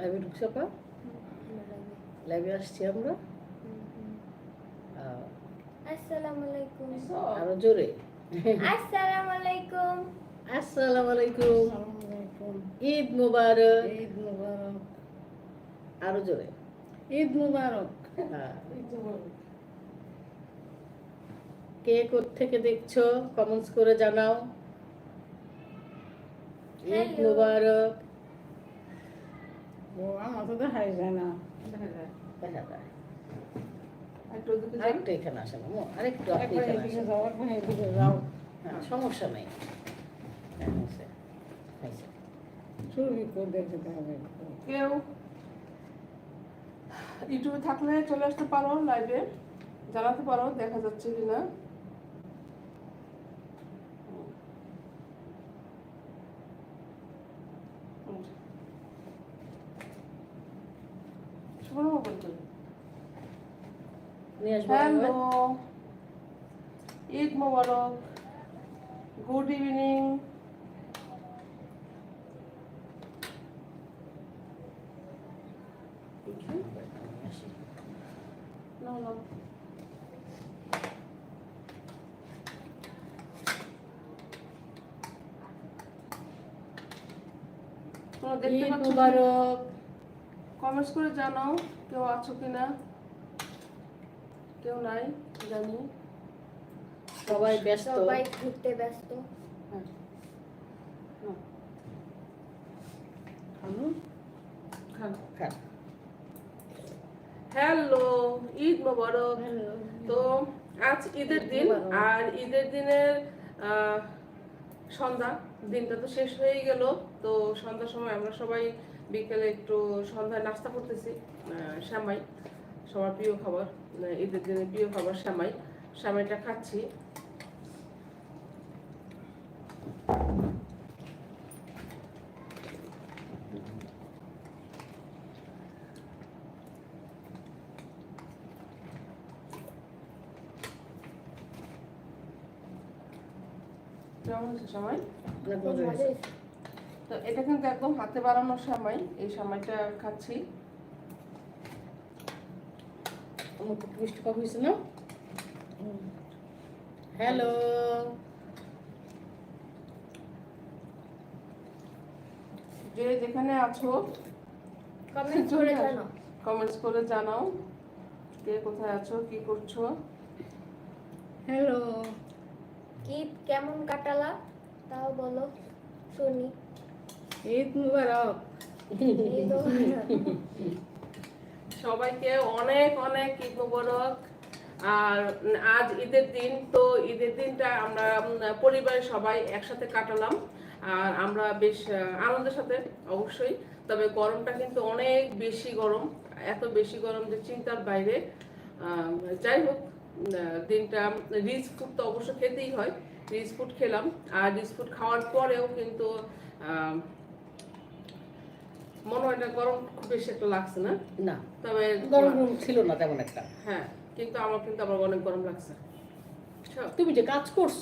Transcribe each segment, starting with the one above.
লাইভে ঢুকছো পা? লাইভে আসছি আমরা। আসসালামু আলাইকুম আরও জোরে। আসসালামু আলাইকুম আসসালামু আলাইকুম ঈদ মুবারক। ঈদ মুবারক। আরও জোরে। ঈদ মুবারক। হ্যাঁ। কে থেকে দেখছ? কমেন্টস করে জানাও। ঈদ. মুবারক। যায় না। দেখা যায়। আরেকটু এখানে আরেকটু যাও। হ্যাঁ, সমস্যা নেই। হ্যাঁ, হয়েছে, হয়েছে। চুরি করে দেখতে হবে। কেউ ইউটিউবে থাকলে চলে আসতে পারো লাইভে। জানাতে পারো দেখা যাচ্ছে কিনা। Hello? Eid Mubarak good evening. No, no. Comments করে জানাও কেউ আছো কিনা কেউ নাই জানি। সবাই ব্যস্ত। সবাই ঘুরতে ব্যস্ত। হ্যাঁ। খান। হ্যালো ঈদ মোবারক। তো আজ ঈদের দিন আর ঈদের দিনের আহ, সন্ধ্যা। দিনটা তো শেষ হয়ে গেল। তো সন্ধ্যার সময় আমরা সবাই বিকেলে একটু সন্ধ্যায় নাস্তা করতেছি আহ, শ্যামাই। সবার প্রিয় খাবার ঈদের দিনের প্রিয় খাবার শ্যামাই শ্যামাইটা খাচ্ছি। হয়েছে। তো এটা কিন্তু একদম হাতে বানানো সময় এই সময়টা খাচ্ছি আমার একটু মিষ্টি কম হয়েছে না? হ্যালো যে যেখানে আছো? কমেন্ট করে জানাও। কমেন্টস করে জানাও। কে কোথায় আছো? কি করছ? হ্যালো ঈদ কেমন কাটালা? তাও বলো শুনি। ঈদ মুবারক। ঈদ মুবারক। সবাইকে অনেক অনেক ঈদ মোবারক আর আজ ঈদের দিন, তো ঈদের দিনটা আমরা পরিবারের সবাই একসাথে কাটালাম। আর আমরা বেশ আনন্দের সাথে অবশ্যই। তবে গরমটা কিন্তু অনেক বেশি গরম, এত বেশি গরম যে চিন্তার বাইরে। যাই হোক দিনটা, রিচ ফুড তো অবশ্য খেতেই হয়। রিচ ফুড খেলাম। আর রিচ ফুড খাওয়ার পরেও কিন্তু মনে হয় না গরম খুব বেশি একটা লাগছে না? না। তবে গরম গরম ছিল না তেমন একটা। হ্যাঁ কিন্তু আমার কিন্তু আবার অনেক গরম লাগছে। তুমি যে কাজ করছ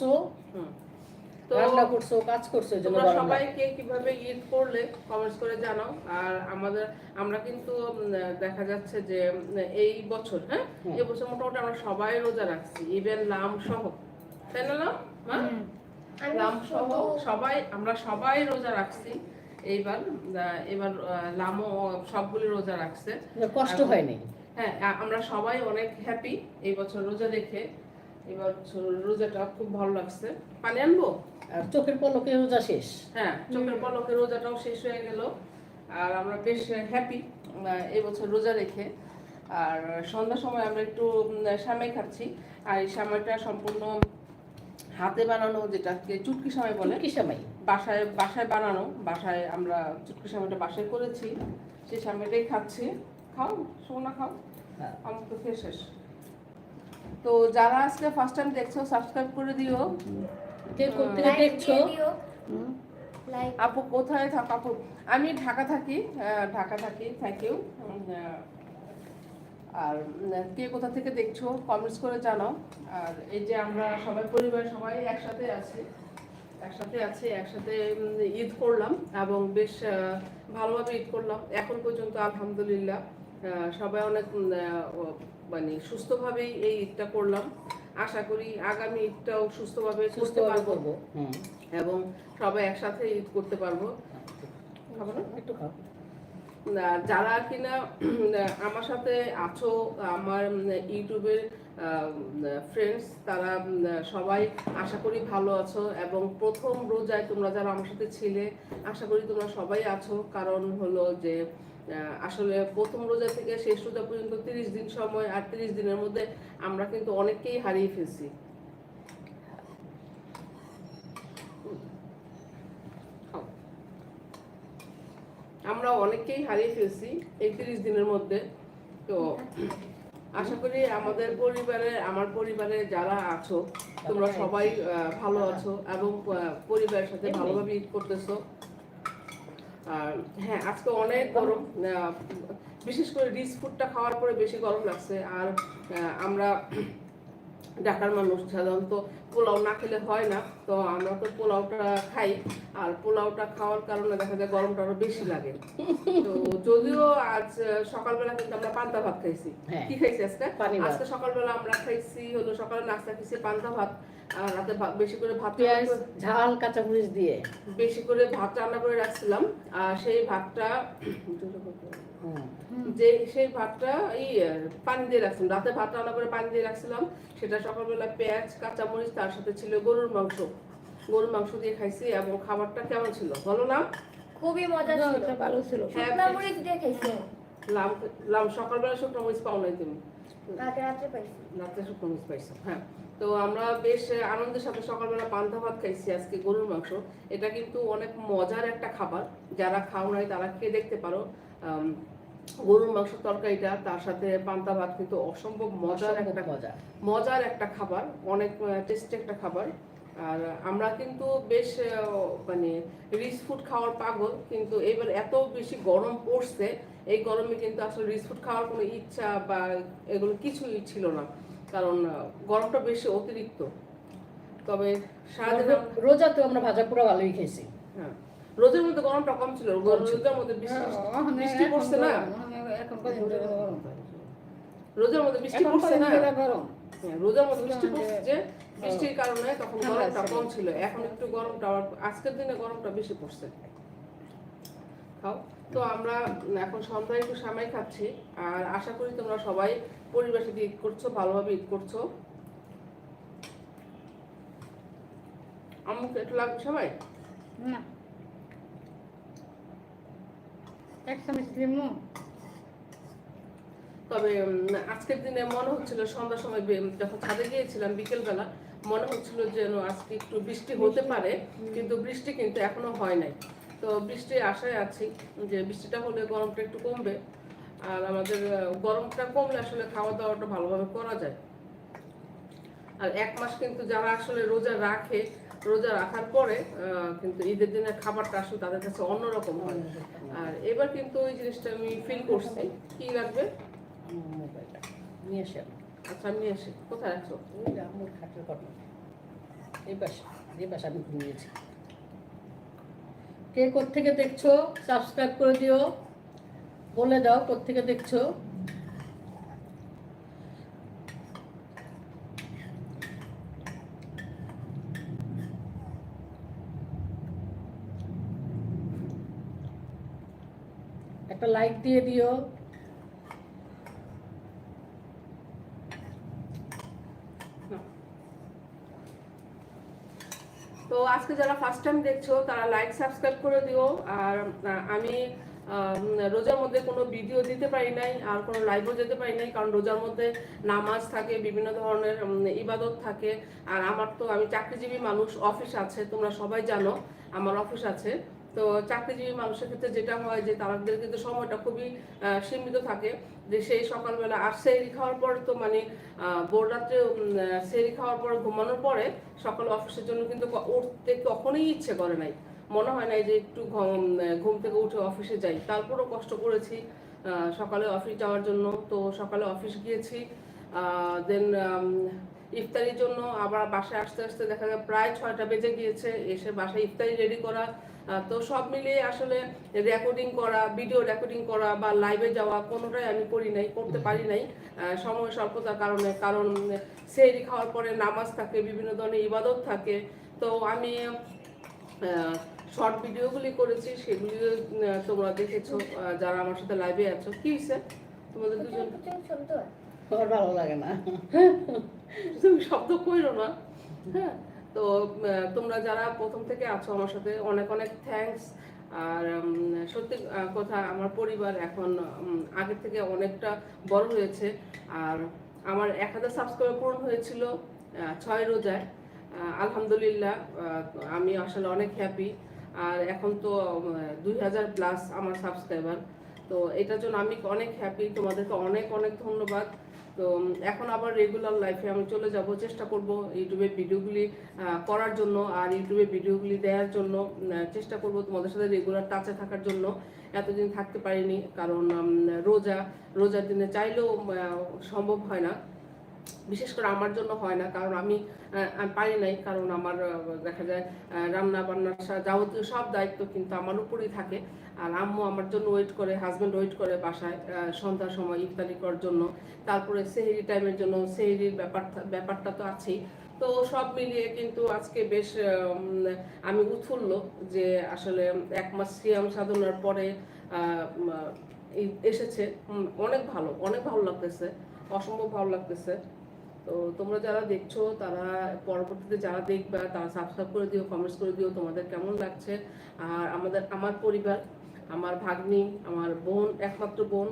রান্না করছ কাজ করছ এই তোমরা গরম সবাই কে কীভাবে ঈদ করলে কমেন্টস করে জানাও। আর আমাদের আমরা কিন্তু দেখা যাচ্ছে যে এই বছর হ্যাঁ? এই বছর মোটামুটি আমরা সবাই রোজা রাখছি ইভেন লাম সহ। তাই না লাম হ্যাঁ? লাম সহ সবাই আমরা সবাই রোজা রাখছি। এইবার এবার লামও সবগুলি রোজা রাখছে। কষ্ট হয়নি। হ্যাঁ আমরা সবাই অনেক হ্যাপি এই বছর রোজা দেখে। এবার রোজাটা খুব ভালো লাগছে। পানি আনব? আর চোখের পলকে রোজা শেষ। হ্যাঁ চোখের পলকে রোজাটাও শেষ হয়ে গেল। আর আমরা বেশ হ্যাপি এই বছর রোজা রেখে। আর সন্ধ্যার সময় আমরা একটু সামাই খাচ্ছি। আর এই সামাইটা সম্পূর্ণ হাতে বানানো যেটাকে চুটকি সামাই বলে। কি সময় বাসায় বাসায় বানানো বাসায় আমরা চুটকি সামাইটা বাসায় করেছি। সেই সামাইটাই খাচ্ছি। খাও সোনা খাও। হ্যাঁ। আমার তো খেয়ে শেষ। তো যারা আজকে ফার্স্ট টাইম দেখছ সাবস্ক্রাইব করে দিও। কে করতে দেখছ? আপু কোথায় থাকো আপু? আমি ঢাকা থাকি ঢাকা থাকি থ্যাংক ইউ আর কে কোথা থেকে দেখছ কমেন্টস করে জানাও। আর এই যে আমরা সবাই পরিবার সবাই একসাথে আছি একসাথে আছি একসাথে ঈদ করলাম এবং বেশ ভালোভাবে ঈদ করলাম। এখন পর্যন্ত আলহামদুলিল্লাহ সবাই অনেক মানে সুস্থভাবেই এই ঈদটা করলাম। আশা করি আগামী ঈদটাও সুস্থভাবে করতে পারব। এবং সবাই একসাথে ঈদ করতে পারব। খাব না? একটু খাও। যারা কিনা আমার সাথে আছো, আমার ইউটিউবের ফ্রেন্ডস তারা সবাই আশা করি ভালো আছো এবং প্রথম রোজায় তোমরা যারা আমার সাথে ছিলে, আশা করি তোমরা সবাই আছো। কারণ হলো যে আসলে প্রথম রোজা থেকে শেষ রোজা পর্যন্ত তিরিশ দিন সময় আর তিরিশ দিনের মধ্যে আমরা কিন্তু অনেককেই হারিয়ে ফেলছি খাও। আমরা অনেককেই হারিয়ে ফেলছি এই তিরিশ দিনের মধ্যে। তো আশা করি আমাদের পরিবারে আমার পরিবারে যারা আছো তোমরা সবাই ভালো আছো এবং পরিবারের সাথে ভালোভাবে ঈদ করতেছো। আর হ্যাঁ আজকে অনেক গরম। বিশেষ করে রিচ ফুডটা খাওয়ার পরে বেশি গরম লাগছে। আর আমরা ঢাকার মানুষ সাধারণত পোলাও না খেলে হয় না। তো আমরা তো পোলাওটা খাই। আর পোলাওটা খাওয়ার কারণে দেখা যায় গরমটা আরও বেশি লাগে। তো যদিও আজ সকালবেলা কিন্তু আমরা পান্তা ভাত খাইছি। হ্যাঁ। কি খাইছি আজকে। আজকে সকালবেলা আমরা খাইছি হলো সকালে নাস্তা খাইছি পান্তা ভাত। আর রাতে বেশি করে ভাত ঝাল কাঁচামরিচ দিয়ে। বেশি করে ভাত রান্না করে রাখছিলাম। আর সেই ভাতটা যে সেই ভাতটা এই পানি দিয়ে রাখছিলাম। রাতে ভাত রান্না করে পানি দিয়ে রাখছিলাম। সেটা সকালবেলা পেঁয়াজ কাঁচামরিচ তার সাথে ছিল গরুর মাংস। গরুর মাংস দিয়ে খাইছি এবং খাবারটা কেমন ছিল? বলো না। খুবই মজা ছিল। ভালো ছিল। হ্যাঁ, শুকনা মরিচ দিয়ে খাইছে? লাম লাম সকালবেলা শুকনো মরিচ পাও নাই তুমি। রাতে রাত্রে পাইছি। রাতে শুকনো মরিচ পাইছো হ্যাঁ। তো আমরা বেশ আনন্দের সাথে সকালবেলা পান্তা ভাত খাইছি আজকে গরুর মাংস। এটা কিন্তু অনেক মজার একটা খাবার। যারা খাও নাই তারা খেয়ে দেখতে পারো। গরুর মাংস তরকারিটা তার সাথে পান্তা ভাত কিন্তু অসম্ভব মজার একটা মজা। মজার একটা খাবার অনেক টেস্টি একটা খাবার। আর আমরা কিন্তু বেশ মানে রিচ ফুড খাওয়ার পাগল কিন্তু এবার এত বেশি গরম পড়ছে এই গরমে কিন্তু আসলে রিচ ফুড খাওয়ার কোনো ইচ্ছা বা এগুলো কিছুই ছিল না। কারণ গরমটা বেশি অতিরিক্ত। তবে সারাদিন রোজা তো আমরা ভাজা পোড়া ভালোই খেয়েছি। হ্যাঁ। রোদের মধ্যে গরমটা কম ছিল রোদের মধ্যে বৃষ্টি পড়ছে না? গরম। রোদের মধ্যে বৃষ্টি পড়ছে না? হ্যাঁ, রোজার মধ্যে বৃষ্টি যে- পড়ছে বৃষ্টির কারণে তখন গরমটা কম ছিল এখন একটু গরমটা আজকের দিনে গরমটা বেশি পড়ছে। খাও। তো আমরা এখন সন্ধ্যায় একটু সামাই খাচ্ছি আর আশা করি তোমরা সবাই পরিবেশে সাথে ঈদ করছ ভালোভাবে ঈদ করছ। আমুক একটু লাগবে সবাই? না। এক চামচ লিমু তবে আজকের দিনে মনে হচ্ছিল সন্ধ্যার সময় যখন ছাদে গিয়েছিলাম বিকেলবেলা মনে হচ্ছিল যেন আজকে একটু বৃষ্টি হতে পারে কিন্তু বৃষ্টি কিন্তু এখনও হয় নাই। তো বৃষ্টির আশায় আছি যে বৃষ্টিটা হলে গরমটা একটু কমবে আর আমাদের গরমটা কমলে আসলে খাওয়া দাওয়াটা ভালোভাবে করা যায়। আর এক মাস কিন্তু যারা আসলে রোজা রাখে রোজা রাখার পরে কিন্তু ঈদের দিনের খাবারটা আসলে তাদের কাছে অন্যরকম হয়। আর এবার কিন্তু ওই জিনিসটা আমি ফিল করছি। কি লাগবে? মোবাইলটা নিয়ে আসে আচ্ছা নিয়ে আসি। কোথায় রাখছো? আমার খাটের ঘটনা এই পাশে এই পাশে আমি ঘুমিয়েছি। কে কোত্থেকে দেখছ? সাবস্ক্রাইব করে দিও। বলে দাও কোত্থেকে দেখছ। একটা লাইক দিয়ে দিও। তো আজকে যারা ফার্স্ট টাইম দেখছ, তারা লাইক সাবস্ক্রাইব করে দিও। আর আমি রোজার মধ্যে কোনো ভিডিও দিতে পারি নাই, আর কোনো লাইভও যেতে পারি নাই, কারণ রোজার মধ্যে নামাজ থাকে, বিভিন্ন ধরনের ইবাদত থাকে। আর আমার তো, আমি চাকরিজীবী মানুষ অফিস আছে, তোমরা সবাই জানো, আমার অফিস আছে। তো চাকরিজীবী মানুষের ক্ষেত্রে যেটা হয় যে তাদের কিন্তু সময়টা খুবই সীমিত থাকে। যে সেই সকালবেলা আর সেরি খাওয়ার পর তো মানে রাত্রে সেরি খাওয়ার পর ঘুমানোর পরে সকাল অফিসের জন্য কিন্তু উঠতে কখনোই ইচ্ছে করে নাই। মনে হয় নাই যে একটু ঘুম থেকে উঠে অফিসে যাই। তারপরও কষ্ট করেছি সকালে অফিস যাওয়ার জন্য। তো সকালে অফিস গিয়েছি দেন ইফতারির জন্য আবার বাসায় আসতে আসতে দেখা যায় প্রায় ছয়টা বেজে গিয়েছে। এসে বাসায় ইফতারি রেডি করা তো সব মিলিয়ে আসলে রেকর্ডিং করা ভিডিও রেকর্ডিং করা বা লাইভে যাওয়া কোনোটাই আমি করি নাই করতে পারি নাই। সময় স্বল্পতার কারণে কারণ সেহরি খাওয়ার পরে নামাজ থাকে বিভিন্ন ধরনের ইবাদত থাকে। তো আমি শর্ট ভিডিওগুলি করেছি সেগুলি তোমরা দেখেছ যারা আমার সাথে লাইভে আছো। কি হয়েছে তোমাদের দুজন? শুনতে ভালো লাগে না। তুমি শব্দ কইরো না। হ্যাঁ। তো তোমরা যারা প্রথম থেকে আছো আমার সাথে, অনেক অনেক থ্যাঙ্কস আর সত্যি কথা, আমার পরিবার এখন আগের থেকে অনেকটা বড় হয়েছে। আর আমার এক হাজার সাবস্ক্রাইবার পূরণ হয়েছিল ছয় রোজায়। আলহামদুলিল্লাহ আমি আসলে অনেক হ্যাপি আর এখন তো দুই হাজার প্লাস আমার সাবস্ক্রাইবার তো এটার জন্য আমি অনেক হ্যাপি তোমাদেরকে অনেক অনেক ধন্যবাদ। তো এখন আবার রেগুলার লাইফে আমি চলে যাব, চেষ্টা করব ইউটিউবে ভিডিওগুলি করার জন্য আর ইউটিউবে ভিডিওগুলি দেওয়ার জন্য চেষ্টা করব তোমাদের সাথে রেগুলার টাচে থাকার জন্য। এতদিন থাকতে পারিনি কারণ রোজা, রোজার দিনে চাইলেও সম্ভব হয় না। বিশেষ করে আমার জন্য হয় না, কারণ আমি পারি নাই, কারণ আমার দেখা যায় রান্না বান্নার যাবতীয় সব দায়িত্ব কিন্তু আমার উপরেই থাকে। আর আম্মু আমার জন্য ওয়েট করে হাজব্যান্ড ওয়েট করে বাসায় সন্ধ্যার সময় ইফতারি করার জন্য। তারপরে সেহেরি টাইমের জন্য সেহেরির ব্যাপার ব্যাপারটা তো আছেই। তো সব মিলিয়ে কিন্তু আজকে বেশ আমি উৎফুল্ল যে আসলে এক মাস সিয়াম সাধনার পরে এসেছে। অনেক ভালো অনেক ভালো লাগতেছে, অসম্ভব ভালো লাগতেছে। তো তোমরা যারা দেখছ, তারা পরবর্তীতে যারা দেখবা তারা সাবস্ক্রাইব করে দিও কমেন্টস করে দিও, তোমাদের কেমন লাগছে? আর আমাদের, আমার পরিবার, আমার ভাগ্নি, আমার বোন, একমাত্র বোন,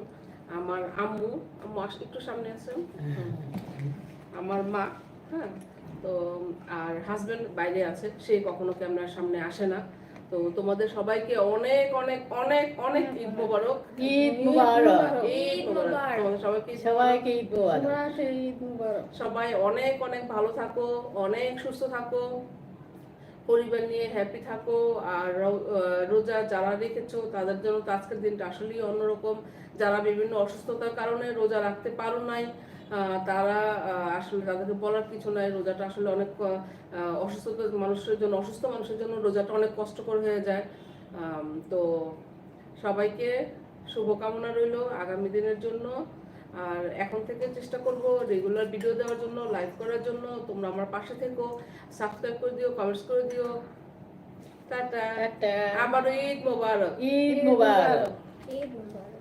আমার আম্মু আম্মু একটু সামনে আছেন আমার মা হ্যাঁ তো, আর হাজব্যান্ড বাইরে আছে, সে কখনো ক্যামেরার সামনে আসে না। তো তোমাদের সবাইকে অনেক অনেক অনেক অনেক ঈদ মোবারক। ঈদ মুবারক। ঈদ মোবারক। তোমাদের সবাইকে ঈদ মোবারক। ঈদ মুবারক। সবাই অনেক অনেক ভালো থাকো অনেক সুস্থ থাকো। পরিবার নিয়ে হ্যাপি থাকো। আর রোজা যারা রেখেছো তাদের জন্য তো আজকের দিনটা আসলেই অন্যরকম। যারা বিভিন্ন অসুস্থতার কারণে রোজা রাখতে পারো নাই তারা আসলে তাদেরকে বলার কিছু নাই। রোজাটা আসলে অনেক আহ, অসুস্থতা মানুষের জন্য অসুস্থ মানুষের জন্য রোজাটা অনেক কষ্টকর হয়ে যায়। তো সবাইকে শুভকামনা রইল আগামী দিনের জন্য। আর এখন থেকে চেষ্টা করব রেগুলার ভিডিও দেওয়ার জন্য লাইভ করার জন্য। তোমরা আমার পাশে থেকো সাবস্ক্রাইব করে দিও কমেন্টস করে দিও। টাটা। টাটা। ঈদ মোবারক। ঈদ মুবারক। ঈদ মুবারক।